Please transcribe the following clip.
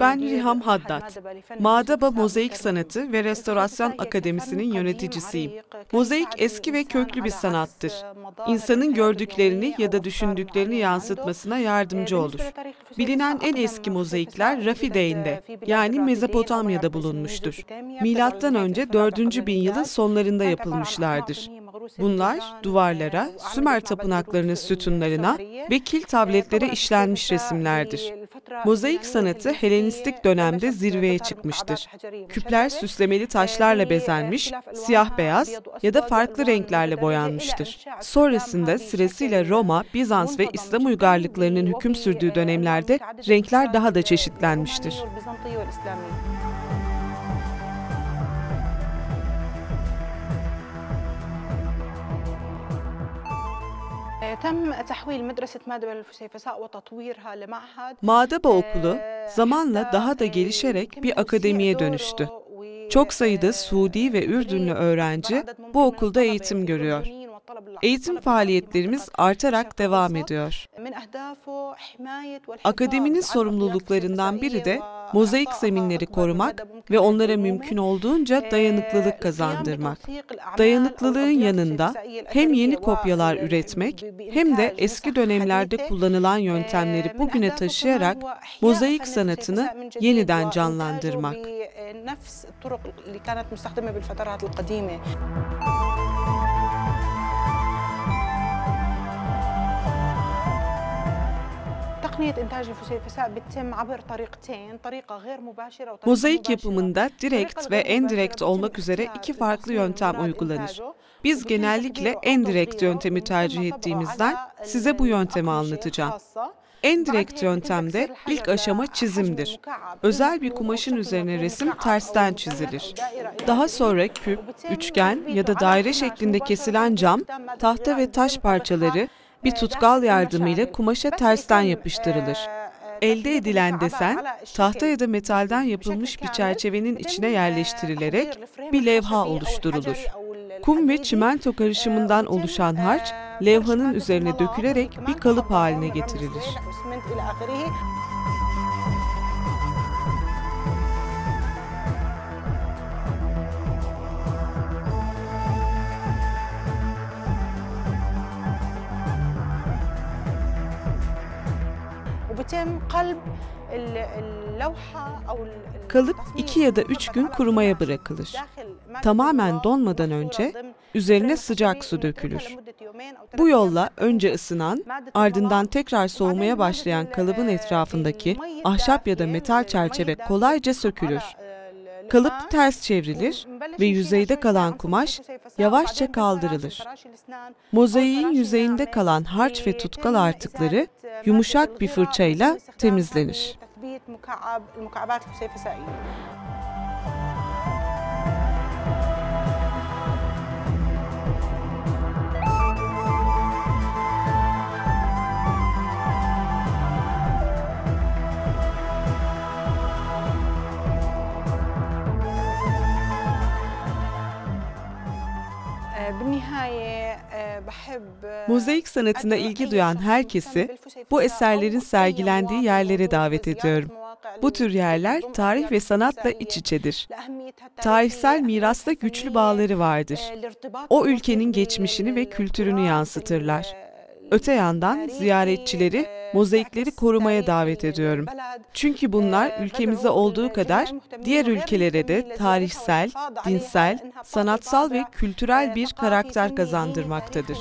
Ben Riham Haddad. Mağdaba Mozaik Sanatı ve Restorasyon Akademisi'nin yöneticisiyim. Mozaik eski ve köklü bir sanattır. İnsanın gördüklerini ya da düşündüklerini yansıtmasına yardımcı olur. Bilinen en eski mozaikler Rafideyn'de yani Mezopotamya'da bulunmuştur. Milattan önce 4. bin yılın sonlarında yapılmışlardır. Bunlar duvarlara, Sümer tapınaklarının sütunlarına ve kil tabletlere işlenmiş resimlerdir. Mozaik sanatı Helenistik dönemde zirveye çıkmıştır. Küpler süslemeli taşlarla bezenmiş, siyah beyaz ya da farklı renklerle boyanmıştır. Sonrasında sırasıyla Roma, Bizans ve İslam uygarlıklarının hüküm sürdüğü dönemlerde renkler daha da çeşitlenmiştir. تم تحويل مدرسة مادبة للفسيفساء وتطويرها لمعهد Mağdaba Okulu zamanla daha da gelişerek bir akademiye dönüştü. Çok sayıda Suudi ve Ürdünlü öğrenci bu okulda eğitim görüyor. Eğitim faaliyetlerimiz artarak devam ediyor. Akademinin sorumluluklarından biri de mozaik zeminleri korumak ve onlara mümkün olduğunca dayanıklılık kazandırmak. Dayanıklılığın yanında hem yeni kopyalar üretmek hem de eski dönemlerde kullanılan yöntemleri bugüne taşıyarak mozaik sanatını yeniden canlandırmak. Mozaik yapımında direkt ve endirekt olmak üzere iki farklı yöntem uygulanır. Biz genellikle endirekt yöntemi tercih ettiğimizden size bu yöntemi anlatacağım. Endirekt yöntemde ilk aşama çizimdir. Özel bir kumaşın üzerine resim tersten çizilir. Daha sonra küp, üçgen ya da daire şeklinde kesilen cam, tahta ve taş parçaları bir tutkal yardımıyla kumaşa tersten yapıştırılır. Elde edilen desen, tahta ya da metalden yapılmış bir çerçevenin içine yerleştirilerek bir levha oluşturulur. Kum ve çimento karışımından oluşan harç, levhanın üzerine dökülerek bir kalıp haline getirilir. Kalıp iki ya da üç gün kurumaya bırakılır. Tamamen donmadan önce üzerine sıcak su dökülür. Bu yolla önce ısınan, ardından tekrar soğumaya başlayan kalıbın etrafındaki ahşap ya da metal çerçeve kolayca sökülür. Kalıp ters çevrilir ve yüzeyde kalan kumaş yavaşça kaldırılır. Mozaiğin yüzeyinde kalan harç ve tutkal artıkları yumuşak bir fırçayla temizlenir. Mozaik sanatına ilgi duyan herkesi bu eserlerin sergilendiği yerlere davet ediyorum. Bu tür yerler tarih ve sanatla iç içedir. Tarihsel mirasla güçlü bağları vardır. O ülkenin geçmişini ve kültürünü yansıtırlar. Öte yandan ziyaretçileri mozaikleri korumaya davet ediyorum. Çünkü bunlar ülkemize olduğu kadar diğer ülkelere de tarihsel, dinsel, sanatsal ve kültürel bir karakter kazandırmaktadır.